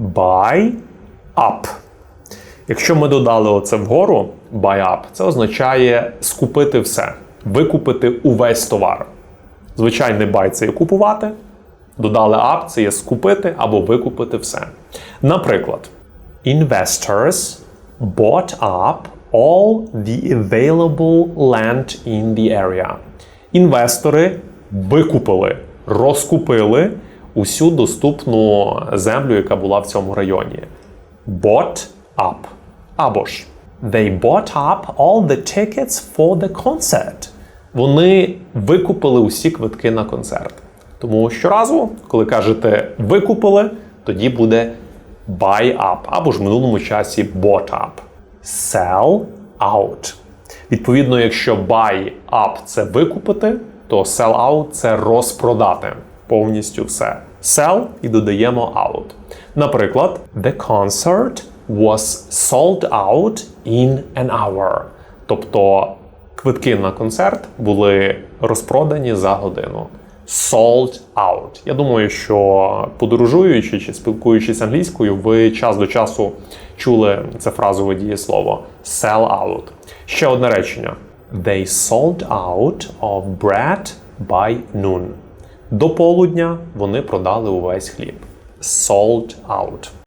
Buy up. Якщо ми додали оце вгору, buy up, це означає скупити все, викупити увесь товар. Звичайний buy – це є купувати. Додали up – це є скупити або викупити все. Наприклад, investors bought up all the available land in the area. Інвестори викупили, розкупили усю доступну землю, яка була в цьому районі. Bought up. Або ж They bought up all the tickets for the concert. Вони викупили усі квитки на концерт. Тому щоразу, коли кажете викупили, тоді буде buy up, або ж в минулому часі bought up. Sell out. Відповідно, якщо buy up це викупити, то sell out це розпродати повністю все. Sell і додаємо out. Наприклад, the concert was sold out in an hour. Тобто квитки на концерт були розпродані за годину. Sold out. Я думаю, що подорожуючи чи спілкуючись англійською, ви час до часу чули це фразове дієслово sell out. Ще одне речення. They sold out of bread by noon. До полудня вони продали увесь хліб. Sold out.